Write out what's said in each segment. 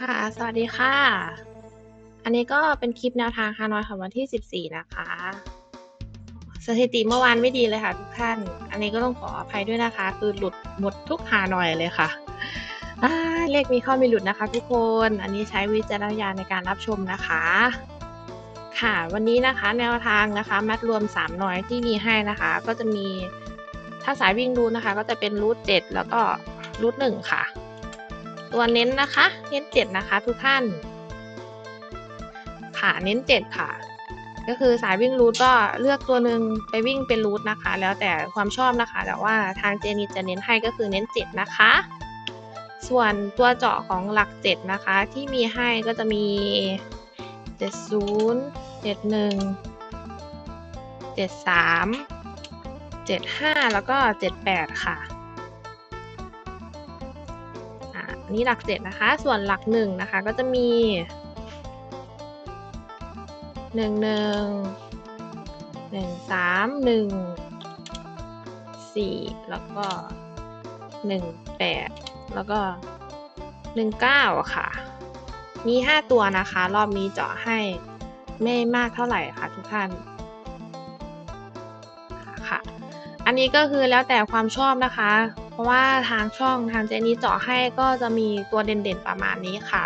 ค่ะ สวัสดีค่ะ อันนี้ก็เป็นคลิปแนวทางฮานอยของวันที่ 14 นะคะ สถิติเมื่อวานไม่ดีเลยค่ะทุกท่าน อันนี้ก็ต้องขออภัยด้วยนะคะ คือหลุดหมดทุกฮานอยเลยค่ะ เลขมีเข้ามีหลุดนะคะ ทุกคน อันนี้ใช้วิจารณญาณในการรับชมนะคะ ค่ะ วันนี้นะคะแนวทางนะคะ มัดรวม 3 หน่อยที่มีให้นะคะ ก็จะมีถ้าสายวิ่งรูนะคะ ก็จะเป็นรูทเจ็ดแล้วก็รูทหนึ่งค่ะ ตัวเน้นนะคะ เน้นเจ็ดนะคะ ทุกท่าน ค่ะเน้นเจ็ดค่ะ ก็คือสายวิ่งรูทก็เลือกตัวหนึ่งไปวิ่งเป็นรูทนะคะ แล้วแต่ความชอบนะคะ แต่ว่าทางเจนิตจะเน้นให้ก็คือเน้นเจ็ดนะคะ ส่วนตัวเจาะของหลักเจ็ดนะคะ ที่มีให้ก็จะมีเจ็ดศูนย์เจ็ดหนึ่งเจ็ดสามเจ็ดห้าแล้วก็เจ็ดแปดค่ะ นี้หลักเจ็ดนะคะ ส่วนหลักหนึ่งนะคะก็จะมีหนึ่งหนึ่งหนึ่งสามหนึ่งสี่แล้วก็หนึ่งแปดแล้วก็หนึ่งเก้าค่ะ มีห้าตัวนะคะ รอบนี้เจาะให้ไม่มากเท่าไหร่ค่ะทุกท่านค่ะ อันนี้ก็คือแล้วแต่ความชอบนะคะ เพราะว่าทางช่องทางเจนี้เจาะให้ก็จะมีตัวเด่นๆประมาณนี้ค่ะ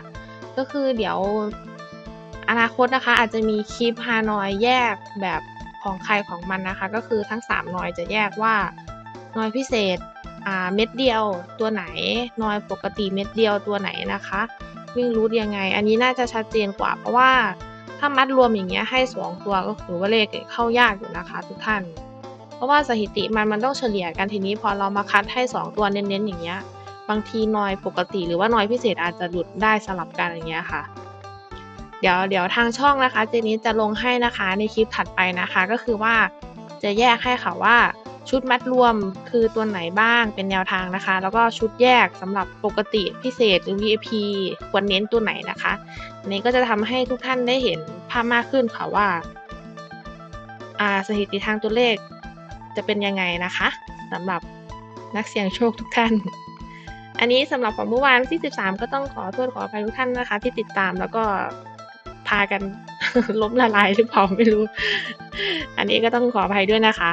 ก็คือเดี๋ยวอนาคตนะคะ อาจจะมีคลิปฮานอยแยกแบบของใครของมันนะคะ ก็คือทั้ง3นอยจะแยกว่านอยพิเศษอ่าเม็ดเดียวตัวไหนนอยปกติเม็ดเดียวตัวไหนนะคะ วิ่งรูทยังไง อันนี้น่าจะชัดเจนกว่า เพราะว่าถ้ามัดรวมอย่างเงี้ยให้สองตัวก็คือว่าเลขเข้ายากอยู่นะคะ ทุกท่าน ราะว่าสถิติมันมันต้องเฉลี่ยกันทีนี้พอเรามาคัดให้ 2 ตัวเน้นๆอย่างเงี้ยบางทีนอยปกติหรือว่านอยพิเศษอาจจะหลุดได้สลับกันอย่างเงี้ยค่ะ เดี๋ยวเดี๋ยวทางช่องนะคะ เจนี้จะลงให้นะคะในคลิปถัดไปนะคะ ก็คือว่าจะแยกให้ค่ะว่าชุดมัดรวมคือตัวไหนบ้างเป็นแนวทางนะคะ แล้วก็ชุดแยกสำหรับปกติพิเศษหรือ VIP ควรเน้นตัวไหนนะคะนี้ก็จะทำให้ทุกท่านได้เห็นภาพมากขึ้นค่ะว่าสถิติทางตัวเลข จะเป็นยังไงนะคะสำหรับนักเสี่ยงโชคทุกท่าน อันนี้สำหรับของเมื่อวานที่ 13 ก็ต้องขอโทษขออภัยทุกท่านนะคะ ที่ติดตามแล้วก็พากันล้มละลายหรือเปล่าไม่รู้ อันนี้ก็ต้องขออภัยด้วยนะคะ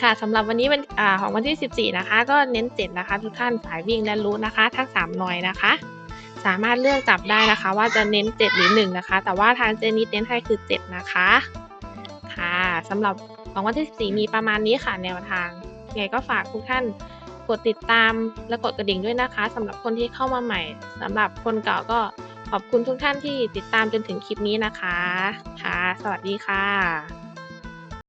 ค่ะสำหรับวันนี้วันอของวันที่ 14 นะคะ ก็เน้นเจ็ดนะคะ ทุกท่านสายวิ่งและรู้นะคะ ทั้ง3หน่อยนะคะ สามารถเลือกจับได้นะคะ ว่าจะเน้น 7 หรือ 1 นะคะ แต่ว่าทางเจนิดเน้นให้คือ 7 นะคะค่ะ สำหรับของวันที่ 14 มีประมาณนี้ค่ะแนวทางยังไงก็ฝากทุกท่านกดติดตามและกดกระดิ่งด้วยนะคะสำหรับคนที่เข้ามาใหม่สำหรับคนเก่าก็ขอบคุณทุกท่านที่ติดตามจนถึงคลิปนี้นะคะ ค่ะ สวัสดีค่ะ